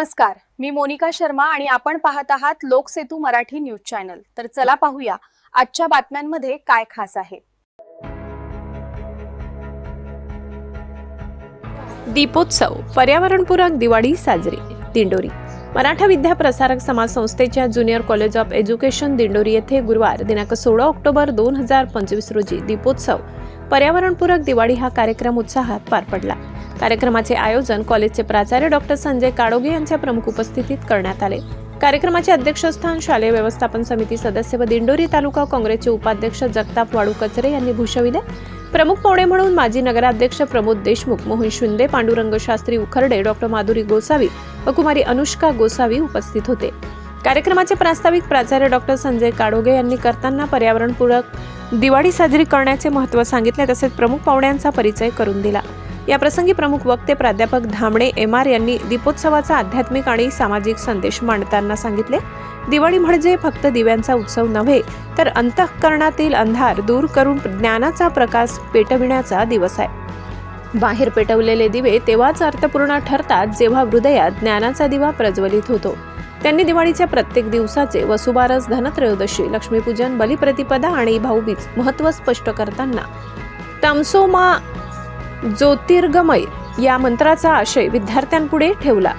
नमस्कार मी मोनिका शर्मा आणि आपण पाहत आहात लोकसेतू मराठी न्यूज चॅनल. तर चला पाहूया आजच्या बातम्यांमध्ये काय खास आहे. दीपोत्सव पर्यावरणपूरक दिवाळी साजरी दिंडोरी. मराठा विद्या प्रसारक समाज संस्थेच्या junior college of education Dindori येथे गुरुवार दिनांक सोळा ऑक्टोबर दोन हजार पंचवीस रोजी दीपोत्सव पर्यावरणपूरक दिवाळी हा कार्यक्रम उत्साहात पार पडला. कार्यक्रमाचे आयोजन कॉलेजचे प्राचार्य डॉक्टर संजय काडोगे यांच्या प्रमुख उपस्थितीत करण्यात आले. कार्यक्रमाचे अध्यक्षस्थान शालेय व्यवस्थापन समिती सदस्य व दिंडोरी तालुका काँग्रेसचे उपाध्यक्ष जगताप वाडू कचरे यांनी भूषविले. प्रमुख पाहुणे म्हणून माजी नगराध्यक्ष प्रमोद देशमुख मोहन शिंदे पांडुरंग शास्त्री उखर्डे डॉक्टर माधुरी गोसावी व कुमारी अनुष्का गोसावी उपस्थित होते. कार्यक्रमाचे प्रास्ताविक प्राचार्य डॉक्टर संजय काडोगे यांनी करताना पर्यावरणपूरक दिवाळी साजरी करण्याचे महत्त्व सांगितले तसेच प्रमुख पाहुण्यांचा परिचय करून दिला. याप्रसंगी प्रमुख वक्ते प्राध्यापक धामणे एम आर यांनी दीपोत्सवाचा आध्यात्मिक आणि सामाजिक संदेश मांडताना सांगितले दिवाळी म्हणजे फक्त दिव्यांचा उत्सव नव्हे तर अंतःकरणातील अंधार दूर करून ज्ञानाचा प्रकाश पेटविण्याचा दिवस आहे. बाहेर पेटवलेले दिवे तेव्हाच अर्थपूर्ण ठरतात जेव्हा हृदयात ज्ञानाचा दिवा प्रज्वलित होतो. त्यांनी दिवाळीच्या प्रत्येक दिवसाचे वसुबारस धनत्रयोदशी लक्ष्मीपूजन बलिप्रतिपदा आणि भाऊबीज महत्त्व स्पष्ट करताना तमसोमा ज्योतिर्गमय या मंत्राचा आशय विद्यार्थ्यांपुढे ठेवला.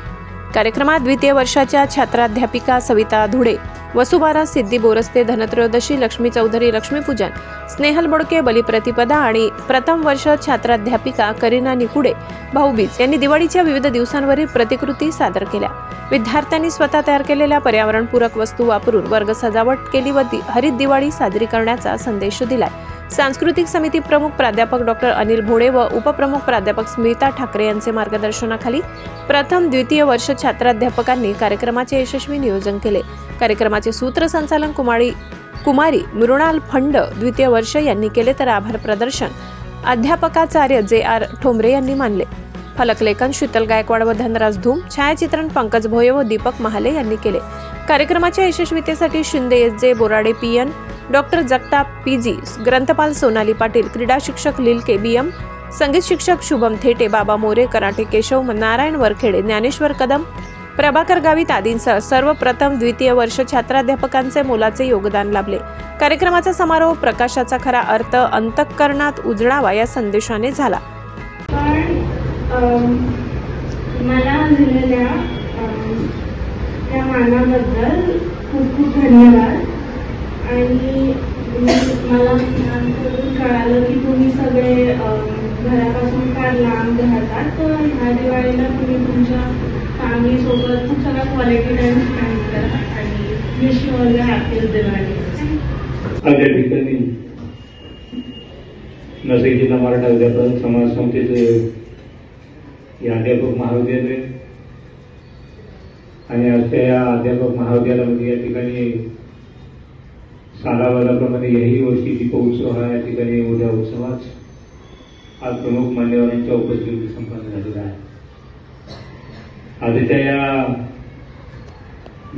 कार्यक्रमात द्वितीय वर्षाच्या छात्राध्यापिका सविता धुडे वसुबारा सिद्धी बोरस्ते धनत्रयोदशी लक्ष्मी चौधरी लक्ष्मीपूजन स्नेहल बोडके बलिप्रतिपदा आणि प्रथम वर्ष छात्राध्यापिका करीना निकुडे भाऊबीज यांनी दिवाळीच्या विविध दिवसांवरील प्रतिकृती सादर केल्या. विद्यार्थ्यांनी स्वतः तयार केलेल्या पर्यावरणपूरक वस्तू वापरून वर्ग सजावट केली व हरित दिवाळी साजरी करण्याचा संदेश दिलाय. सांस्कृतिक समिती प्रमुख प्राध्यापक डॉक्टर अनिल भोडे व उपप्रमुख प्राध्यापक स्मिता ठाकरे यांचे मार्गदर्शनाखाली प्रथम द्वितीय वर्ष छात्राध्यापकांनी कार्यक्रमाचे यशस्वी नियोजन केले. कार्यक्रमाचे सूत्रसंचालन कुमारी कुमारी मृणाल फंड द्वितीय वर्ष यांनी केले तर आभार प्रदर्शन. अध्यापकाचार्य जे आर ठोंबरे यांनी मानले. फलकलेखन शीतल गायकवाड व धनराज धूम छायाचित्रण पंकज भोये व दीपक महाले यांनी केले. कार्यक्रमाच्या यशस्वीतेसाठी Shinde S J Borade P N doctor Jagtap P G ग्रंथपाल Sonali Patil क्रीडा शिक्षक लील के बी एम संगीत शिक्षक शुभम थेटे बाबा मोरे कराटे केशव नारायण वरखेडे ज्ञानेश्वर कदम प्रभाकर गावित आदींसह सर्वप्रथम द्वितीय वर्ष छात्राध्यापकांचे मोलाचे योगदान लाभले. कार्यक्रमाचा समारोह प्रकाशाचा खरा अर्थ अंतःकरणात उजळावा या संदेशाने झाला. मला दिलेल्या त्या मानाबद्दल खूप खूप धन्यवाद. आणि मी- मला करून कळालं की तुम्ही सगळे घरापासून फार लांब राहतात. तर ह्या दिवाळीला तुम्ही तुमच्या फॅमिलीसोबत खूप सगळा क्वालिटी टाईम स्पेंड करा आणि wish you all happy Diwali. आज ठिकाणी नसे जिल्हा मराठा अध्यापक समाज संस्थेचे हे अध्यापक महाविद्यालय. आणि आज या अध्यापक महाविद्यालयामध्ये या ठिकाणी सालाबालाप्रमाणे याही वर्षी दीपोत्सव हा या ठिकाणी उद्या उत्सवात आज प्रमुख मान्यवरांच्या उपस्थितीत संपन्न झालेला आहे. आजच्या या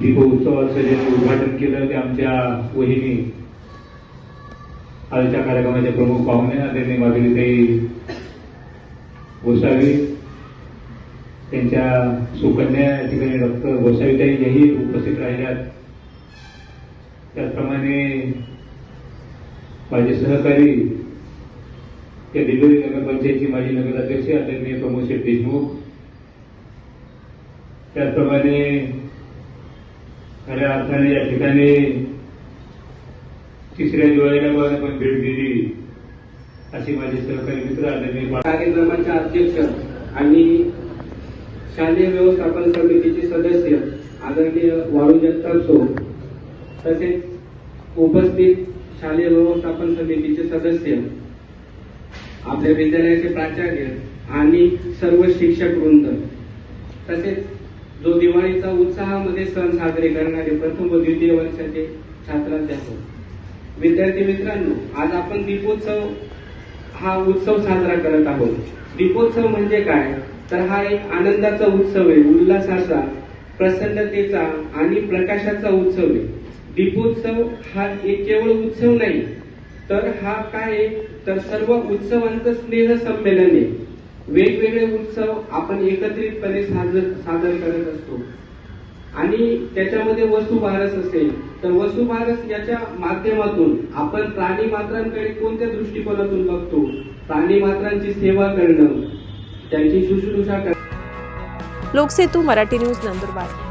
दीप उत्सवाचं जे उद्घाटन केलं ते आमच्या वहिनी आजच्या कार्यक्रमाचे प्रमुख पाहुणे त्यांनी माधुरीताई गोसावी त्यांच्या सुकन्या या ठिकाणी डॉक्टर गोसावीताई हेही उपस्थित राहिल्यात. त्याचप्रमाणे माझे सहकारी त्या दिंडोरी नगरपंचायतची माजी नगराध्यक्ष आदरणीय प्रमोद शेठ देशमुख. त्याचप्रमाणे खऱ्या अर्थाने या ठिकाणी तिसऱ्या दिवाळीला मला पण भेट दिली अशी माझे सहकारी मित्र आदरणीय कार्यक्रमाचे अध्यक्ष आणि शालेय व्यवस्थापन समितीचे सदस्य आदरणीय वाळू जगताप सो तसेच उपस्थित शालेय व्यवस्थापन समितीचे सदस्य आपल्या विद्यालयाचे प्राचार्य आणि सर्व शिक्षक वृंद. तसेच जो दिवाळीचा उत्साहामध्ये सण साजरे करणारे प्रथम व द्वितीय वर्षाचे छात्राध्यापक. विद्यार्थी मित्रांनो आज आपण दीपोत्सव हा उत्सव साजरा करत आहोत. दीपोत्सव म्हणजे काय? तर हा एक आनंदाचा उत्सव आहे उल्हासाचा प्रसन्नतेचा आणि प्रकाशाचा उत्सव आहे. दीपोत्सव हा एक केवळ उत्सव नाही तर हा काय तर सर्व उत्सवांचं स्नेह संमेलन आहे. वेगवेगळे उत्सव आपण एकत्रितपणे साजर सादर करत असतो. आणि त्याच्यामध्ये वसुभारस असेल तर वसुभारस याच्या माध्यमातून आपण प्राणी मात्रांकडे कोणत्या दृष्टिकोनातून बघतो? प्राणी मात्रांची सेवा करणं त्यांची शुश्रूषा करणं. लोकसेतू मराठी न्यूज नंदुरबार.